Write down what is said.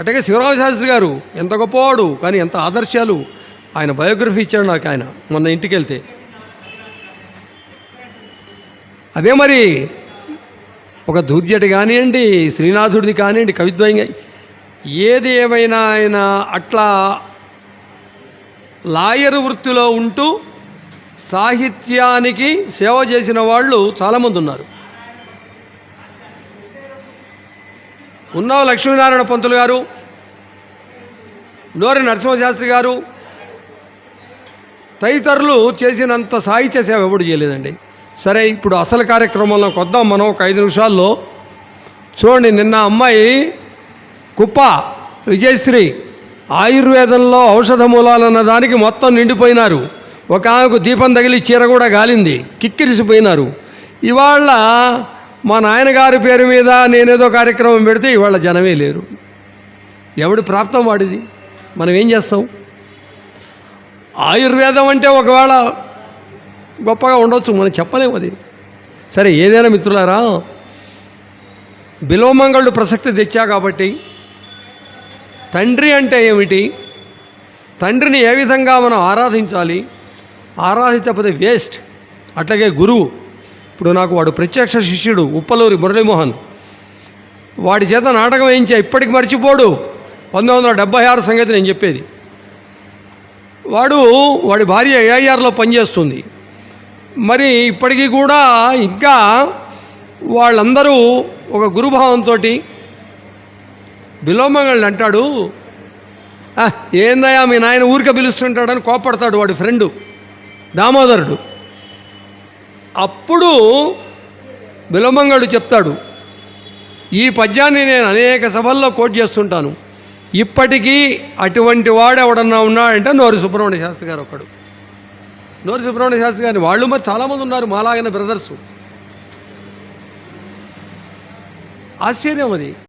అట్లాగే శివరామ శాస్త్రి గారు ఎంత గొప్పవాడు కానీ ఎంత ఆదర్శాలు ఆయన బయోగ్రఫీ ఇచ్చాడు నాకు ఆయన మొన్న ఇంటికి వెళ్తే అదే మరి ఒక దుర్జటి కానివ్వండి శ్రీనాథుడిది కానివ్వండి కవిద్వయంగా ఏది ఏమైనా ఆయన అట్లా లాయర్ వృత్తిలో ఉంటూ సాహిత్యానికి సేవ చేసిన వాళ్ళు చాలామంది ఉన్నారు. ఉన్నావు లక్ష్మీనారాయణ పంతులు గారు నోరి నరసింహశాస్త్రి గారు తదితరులు చేసినంత సాహిత్య సేవ ఎప్పుడు చేయలేదండి. సరే ఇప్పుడు అసలు కార్యక్రమంలోకి వద్దాం మనం ఒక ఐదు నిమిషాల్లో. చూడండి నిన్న అమ్మాయి కుప్ప విజయశ్రీ ఆయుర్వేదంలో ఔషధ మూలాలన్న దానికి మొత్తం నిండిపోయినారు. ఒక ఆమెకు దీపం తగిలి చీర కూడా గాలింది కిక్కిరిసిపోయినారు. ఇవాళ మా నాయనగారి పేరు మీద నేనేదో కార్యక్రమం పెడితే ఇవాళ జనమే లేరు. ఎవడి ప్రాప్తం వాడిది? మనం ఏం చేస్తాం? ఆయుర్వేదం అంటే ఒకవేళ గొప్పగా ఉండొచ్చు మనం చెప్పలేము అది. సరే ఏదైనా మిత్రులారా బిలోమంగళుడు ప్రసక్తి తెచ్చా కాబట్టి తండ్రి అంటే ఏమిటి? తండ్రిని ఏ విధంగా మనం ఆరాధించాలి? ఆరాధించకపోతే వేస్ట్. అట్లాగే గురువు. ఇప్పుడు నాకు వాడు ప్రత్యక్ష శిష్యుడు ఉప్పలూరి మురళీమోహన్. వాడి చేత నాటకం వేయించా ఇప్పటికి మర్చిపోడు. పంతొమ్మిది వందల డెబ్బై ఆరు సంగతి నేను చెప్పేది. వాడు వాడి భార్య ఏఐఆర్లో పనిచేస్తుంది. మరి ఇప్పటికీ కూడా ఇంకా వాళ్ళందరూ ఒక గురుభావంతో బిలోమంగళ్ళు అంటాడు. "ఆ, ఏందయ్యా మీ నాయన ఊరికే పిలుస్తుంటాడని కోపడతాడు వాడి ఫ్రెండు దామోదరుడు. అప్పుడు విలమంగడు చెప్తాడు ఈ పద్యాన్ని నేను అనేక సభల్లో కోట్ చేస్తుంటాను. ఇప్పటికీ అటువంటి వాడు ఎవడన్నా ఉన్నాడంటే నోరి సుబ్రహ్మణ్య శాస్త్రి గారు ఒకడు. నోరి సుబ్రహ్మణ్య శాస్త్రి గారిని వాళ్ళు మరి చాలామంది ఉన్నారు మాలాగిన బ్రదర్సు. ఆశ్చర్యం అది.